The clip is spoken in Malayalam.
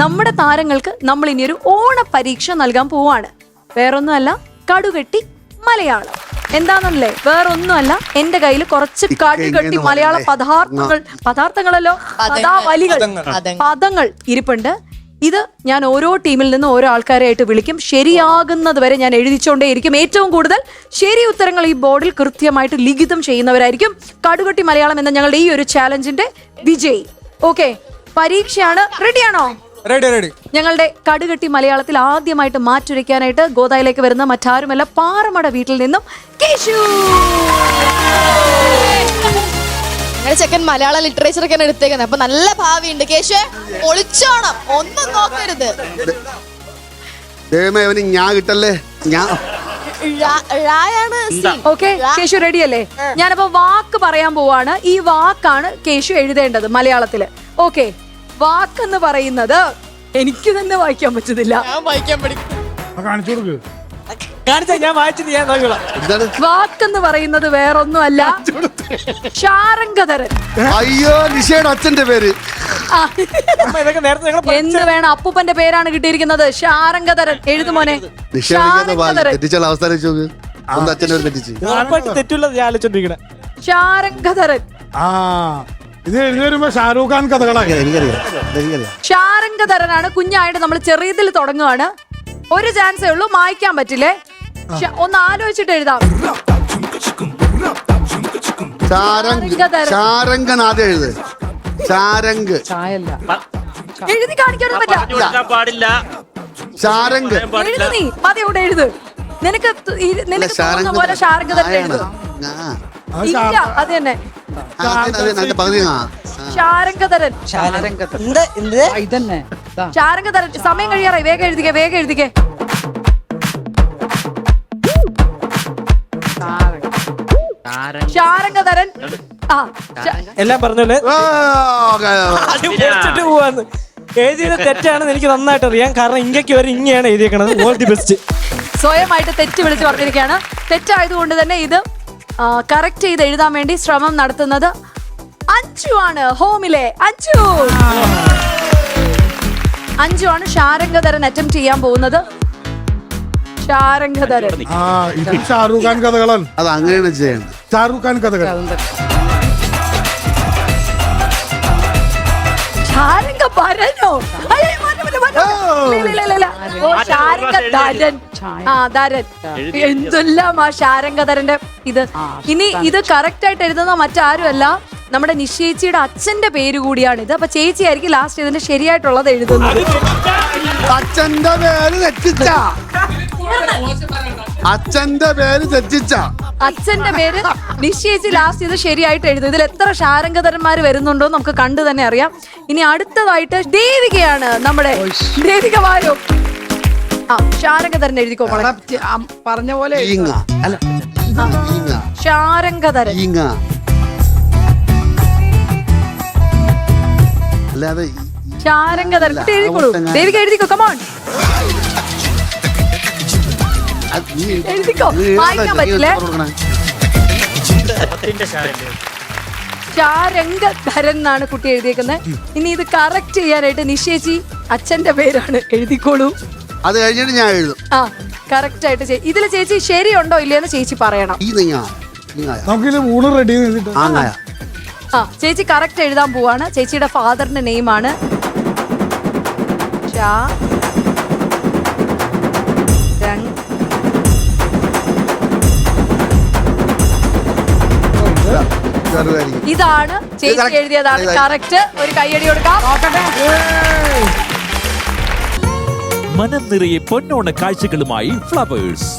നമ്മുടെ താരങ്ങൾക്ക് നമ്മൾ ഇനി ഒരു ഓണ പരീക്ഷ നൽകാൻ പോവാണ്. വേറൊന്നുമല്ല കടുകെട്ടി മലയാളം. എന്താണെന്നല്ലേ വേറൊന്നുമല്ല എന്റെ കയ്യിൽ കുറച്ച് കടുകെട്ടി മലയാള പദാർത്ഥങ്ങൾ പദാർത്ഥങ്ങളല്ലോ? പദാവലികൾ. പദങ്ങൾ. ഇരിപ്പുണ്ട്. ഇത് ഞാൻ ഓരോ ടീമിൽ നിന്ന് ഓരോ ആൾക്കാരെയായിട്ട് വിളിക്കും. ശരിയാകുന്നത് വരെ ഞാൻ എഴുതിച്ചുകൊണ്ടേയിരിക്കും ഏറ്റവും കൂടുതൽ ശരി ഉത്തരങ്ങൾ ഈ ബോർഡിൽ കൃത്യമായിട്ട് ലിഖിതം ചെയ്യുന്നവരായിരിക്കും. കടുകട്ടി മലയാളം എന്ന ഞങ്ങളുടെ ഈ ഒരു ചാലഞ്ചിന്റെ വിജയി. ഓക്കെ പരീക്ഷയാണ്. റെഡിയാണോ റെഡി റെഡി ഞങ്ങളുടെ കടുകെട്ടി മലയാളത്തിൽ ആദ്യമായിട്ട് മാറ്റുരയ്ക്കാനായിട്ട് ഗോദായിലേക്ക് വരുന്ന മറ്റാരുമല്ല പാറമട വീട്ടിൽ നിന്നും കേശു. ഞങ്ങളുടെ ചെക്കൻ മലയാള ലിറ്ററേച്ചർ ഒക്കെയാണ് എടുത്തേക്കുന്നത്. അപ്പൊ നല്ല ഭാവിയുണ്ട്. കേശു ഒളിച്ചോണം. ഒന്നും നോക്കരുത്. ദൈവമേ അവന് ഞാൻ കിട്ടല്ലേ? ഞാൻ ഴ- ഴായാണ് സി. ഓക്കെ കേശു റെഡി അല്ലേ ഞാനപ്പോ വാക്ക് പറയാൻ പോവാണ്. ഈ വാക്കാണ് കേശു എഴുതേണ്ടത് മലയാളത്തിൽ. ഓക്കെ വാക്കെന്ന് പറയുന്നത് എനിക്ക് തന്നെ വായിക്കാൻ പറ്റുന്നില്ല. ഞാൻ വായിക്കാൻ പഠിക്കും കാണിച്ചു കൊടുക്ക്. കാണിച്ചാ ഞാൻ വായിച്ചിട്ട് ഞാൻ നോക്കിക്കോളാം. വാക്കെന്ന് പറയുന്നത് വേറൊന്നുമല്ല. ഷാരംഗധരൻ അയ്യോ നിഷയുടെ അച്ഛന്റെ പേര്. ആ, അമ്മ ഇതൊക്കെ നേരത്തെ ഞങ്ങൾ എന്ത് വേണം അപ്പൂപ്പന്റെ പേരാണ് കിട്ടിയിരിക്കുന്നത്. ഷാരംഗധരൻ എഴുതുമോനെ നിഷ തെറ്റിച്ചുള്ള അവസ്ഥ തെറ്റിച്ച്. ഉറപ്പായിട്ട് തെറ്റില്ല ഞാൻ ആലോചിച്ചോണ്ടിരിക്കണേ. ഷാരംഗധരൻ ആ. ഇത് എഴുതി വരുമ്പോ ഷാരൂഖ് ഖാൻ കഥകളാണ് എനിക്കറിയാം. ഷാരംഗധരനാണ് കുഞ്ഞായിട്ട് നമ്മൾ ചെറിയതിൽ തുടങ്ങുകയാണ് ഒരു ചാൻസേ ഉള്ളൂ. മായ്ക്കാൻ പറ്റില്ലേ? ഒന്ന് ആലോചിച്ചിട്ട് എഴുതാം. ആദ്യം എഴുത്. കാണിക്കാനൊന്നും പറ്റില്ല. പാടില്ല. എഴുതു നീ. മതി ഇവിടെ എഴുത്. നിനക്ക് നിനക്ക് തോന്നുന്ന പോലെ. എഴുതു. ഇല്ല അത് തന്നെ. ആ. ഇതന്നെ. ദാ. സമയം കഴിയാറായി. വേഗം എഴുതിക്കേ വേഗം എഴുതിക്കേ. ശാരംഗധരൻ. ആ എല്ലാം പറഞ്ഞല്ലേ ആ, ഓക്കേ. ആദ്യം പൊളിച്ചിട്ട് പോവാന്ന്. എഴുതിയത് തെറ്റാണെന്ന് എനിക്ക് നന്നായിട്ട് അറിയാം കാരണം ഇങ്ങക്ക് വരെ ഇങ്ങനെയാണ് എഴുതിയേക്കണത്. ഓൾ ദി ബെസ്റ്റ് സ്വയമായിട്ട് തെറ്റ് വിളിച്ച് പറഞ്ഞിരിക്കുകയാണ്. തെറ്റായതുകൊണ്ട് തന്നെ ഇത് കറക്റ്റ് ചെയ്ത് എഴുതാൻ വേണ്ടി ശ്രമം നടത്തുന്നത് അഞ്ചു ആണ് ഹോമിലെ. അഞ്ചു അഞ്ചു ആണ് ഷാരംഗധരൻ അറ്റംപ്റ്റ് ചെയ്യാൻ പോകുന്നത്. ഷാരംഗധരൻ ആ ഇത് ഷാരൂഖ് ഖാൻ കഥകളാണ് അത് അങ്ങനെയാണ് ചെയ്യേണ്ടത്. ഷാരൂഖ് ഖാൻ കഥകൾ. ഷാരംഗ ഭരനോ? അയ്യോ, മാറ്റം, മാറ്റം, മാറ്റം. ഇല്ല, ഇല്ല, ഇല്ല, ഇല്ല. ഓ ഷാരംഗ ആ ധരൻ. എന്തെല്ലാം ആ ഷാരംഗധരന്റെ ഇത്. ഇനി ഇത് കറക്റ്റ് ആയിട്ട് എഴുതുന്ന മറ്റാരുമല്ല. നമ്മുടെ നിശ്ചയിച്ചിയുടെ അച്ഛന്റെ പേര് കൂടിയാണ് ഇത് അപ്പൊ ചേച്ചി ആയിരിക്കും ലാസ്റ്റ് ഇതിന്റെ ശരിയായിട്ടുള്ളത് എഴുതുന്നത്. അച്ഛന്റെ പേര് തെറ്റിച്ച. അച്ഛന്റെ പേര് തെറ്റിച്ച. അച്ഛന്റെ പേര് നിശ്ചയിച്ച് ലാസ്റ്റ് ഇത് ശരിയായിട്ട് എഴുതും ഇതിൽ എത്ര ശാരംഗതരന്മാർ വരുന്നുണ്ടോ നമുക്ക് കണ്ടു തന്നെ അറിയാം. ഇനി അടുത്തതായിട്ട് ദേവികയാണ് നമ്മുടെ ദേവിക വായോ ആ ഷാരംഗധരൻ എഴുതിക്കോ പറഞ്ഞ പോലെ ഈങ്ങ. അല്ലാതെ എഴുതിക്കോളൂ ദേവിക എഴുതിക്കോ കമോൺ വായിക്കാൻ പറ്റില്ലേ. ഷാരംഗധരൻ എന്നാണ് കുട്ടി എഴുതിയേക്കുന്നത് ഇനി ഇത് കറക്റ്റ് ചെയ്യാനായിട്ട് നിശേഷി അച്ഛന്റെ പേരാണ്. എഴുതിക്കോളൂ. അത് കഴിഞ്ഞിട്ട് ഞാൻ എഴുതും. ആ കറക്റ്റ് ആയിട്ട് ചെയ്യും ഇതിലെ ചേച്ചി ശരിയുണ്ടോ ഇല്ലയെന്ന് ചേച്ചി പറയണം. ഈ നീങ്ങ. ഊണ് റെഡി ആങ്ങായ ആ ചേച്ചി കറക്റ്റ് എഴുതാൻ പോവാണ്. ചേച്ചിയുടെ ഫാദറിന്റെ നെയിമാണ് ഇതാണ് ചേച്ചി എഴുതിയതാണ്. കറക്റ്റ് ഒരു കൈയടി കൊടുക്കാം. മനം നിറയെ പൊന്നോണ കാഴ്ചകളുമായി ഫ്ലവേഴ്സ്